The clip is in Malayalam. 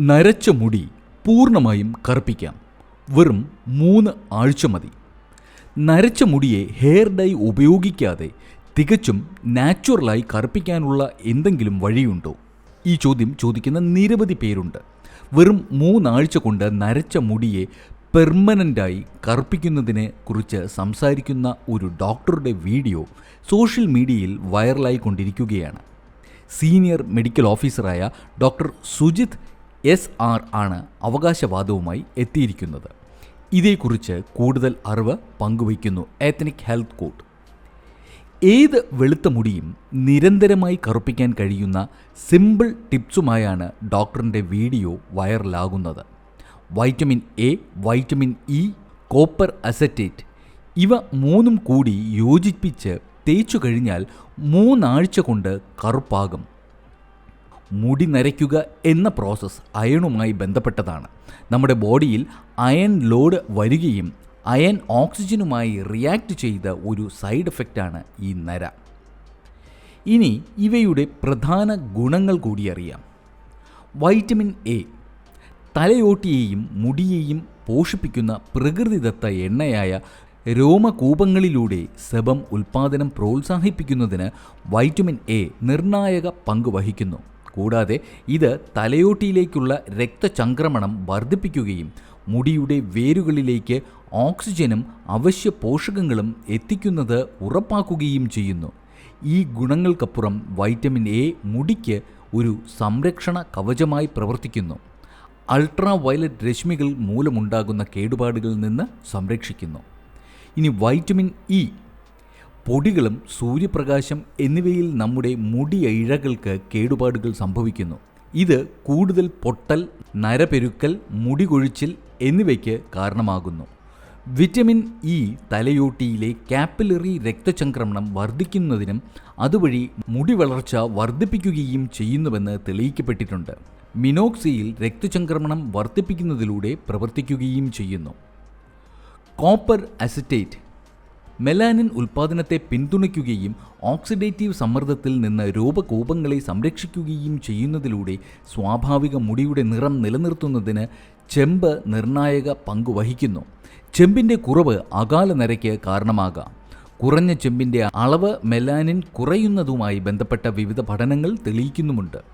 നരച്ച മുടി പൂർണമായും കറുപ്പിക്കാം. വെറും മൂന്ന് ആഴ്ച മതി. നരച്ച മുടിയെ ഹെയർ ഡൈ ഉപയോഗിക്കാതെ തികച്ചും നാച്ചുറലായി കറുപ്പിക്കാനുള്ള എന്തെങ്കിലും വഴിയുണ്ടോ? ഈ ചോദ്യം ചോദിക്കുന്ന നിരവധി പേരുണ്ട്. വെറും മൂന്നാഴ്ച കൊണ്ട് നരച്ച മുടിയെ പെർമനന്റായി കറുപ്പിക്കുന്നതിനെ കുറിച്ച് സംസാരിക്കുന്ന ഒരു ഡോക്ടറുടെ വീഡിയോ സോഷ്യൽ മീഡിയയിൽ വൈറലായി കൊണ്ടിരിക്കുകയാണ്. സീനിയർ മെഡിക്കൽ ഓഫീസറായ ഡോക്ടർ സുജിത് എസ് ആർ ആണ് അവകാശവാദവുമായി എത്തിയിരിക്കുന്നത്. ഇതേക്കുറിച്ച് കൂടുതൽ അറിവ് പങ്കുവയ്ക്കുന്നു എത്തനിക് ഹെൽത്ത് കോഡ് ഏത് വെളുത്ത മുടിയും നിരന്തരമായി കറുപ്പിക്കാൻ കഴിയുന്ന സിമ്പിൾ ടിപ്സുമായാണ് ഡോക്ടറിന്റെ video വൈറലാകുന്നത്. Vitamin A vitamin E copper acetate ഇവ മൂന്നും കൂടി യോജിപ്പിച്ച് തേച്ചു കഴിഞ്ഞാൽ മൂന്നാഴ്ച കൊണ്ട് കറുപ്പാകും. മുടി നരയ്ക്കുക എന്ന പ്രോസസ്സ് അയണുമായി ബന്ധപ്പെട്ടതാണ്. നമ്മുടെ ബോഡിയിൽ അയൺ ലോഡ് വരികയും അയൺ ഓക്സിജനുമായി റിയാക്ട് ചെയ്ത ഒരു സൈഡ് എഫക്റ്റാണ് ഈ നര. ഇനി ഇവയുടെ പ്രധാന ഗുണങ്ങൾ കൂടി അറിയാം. വൈറ്റമിൻ എ തലയോട്ടിയെയും മുടിയെയും പോഷിപ്പിക്കുന്ന പ്രകൃതിദത്ത എണ്ണയായ രോമകൂപങ്ങളിലൂടെ സെബം ഉൽപാദനം പ്രോത്സാഹിപ്പിക്കുന്നതിന് വൈറ്റമിൻ എ നിർണായക പങ്ക് വഹിക്കുന്നു. കൂടാതെ ഇത് തലയോട്ടിയിലേക്കുള്ള രക്തചംക്രമണം വർദ്ധിപ്പിക്കുകയും മുടിയുടെ വേരുകളിലേക്ക് ഓക്സിജനും അവശ്യ പോഷകങ്ങളും എത്തിക്കുന്നത് ഉറപ്പാക്കുകയും ചെയ്യുന്നു. ഈ ഗുണങ്ങൾക്കപ്പുറം വൈറ്റമിൻ എ മുടിക്ക് ഒരു സംരക്ഷണ കവചമായി പ്രവർത്തിക്കുന്നു. അൾട്രാ വയലറ്റ് രശ്മികൾ മൂലമുണ്ടാകുന്ന കേടുപാടുകളിൽ നിന്ന് സംരക്ഷിക്കുന്നു. ഇനി വൈറ്റമിൻ ഇ പൊടികളും സൂര്യപ്രകാശം എന്നിവയിൽ നമ്മുടെ മുടി ഇഴകൾക്ക് കേടുപാടുകൾ സംഭവിക്കുന്നു. ഇത് കൂടുതൽ പൊട്ടൽ നരപെരുക്കൽ മുടി കൊഴിച്ചിൽ എന്നിവയ്ക്ക് കാരണമാകുന്നു. വിറ്റമിൻ ഇ തലയോട്ടിയിലെ കാപ്പിലറി രക്തചംക്രമണം വർദ്ധിക്കുന്നതിനും അതുവഴി മുടി വളർച്ച വർദ്ധിപ്പിക്കുകയും ചെയ്യുന്നുവെന്ന് തെളിയിക്കപ്പെട്ടിട്ടുണ്ട്. മിനോക്സിയിൽ രക്തചംക്രമണം വർദ്ധിപ്പിക്കുന്നതിലൂടെ പ്രവർത്തിക്കുകയും ചെയ്യുന്നു. കോപ്പർ അസിറ്റേറ്റ് മെലാനിൻ ഉൽപ്പാദനത്തെ പിന്തുണയ്ക്കുകയും ഓക്സിഡേറ്റീവ് സമ്മർദ്ദത്തിൽ നിന്ന് രൂപകോപങ്ങളെ സംരക്ഷിക്കുകയും ചെയ്യുന്നതിലൂടെ സ്വാഭാവിക മുടിയുടെ നിറം നിലനിർത്തുന്നതിന് ചെമ്പ് നിർണായക പങ്ക് വഹിക്കുന്നു. ചെമ്പിന്റെ കുറവ് അകാല നരയ്ക്ക് കാരണമാകാം. കുറഞ്ഞ ചെമ്പിന്റെ അളവ് മെലാനിൻ കുറയുന്നതുമായി ബന്ധപ്പെട്ട വിവിധ പഠനങ്ങൾ തെളിയിക്കുന്നുമുണ്ട്.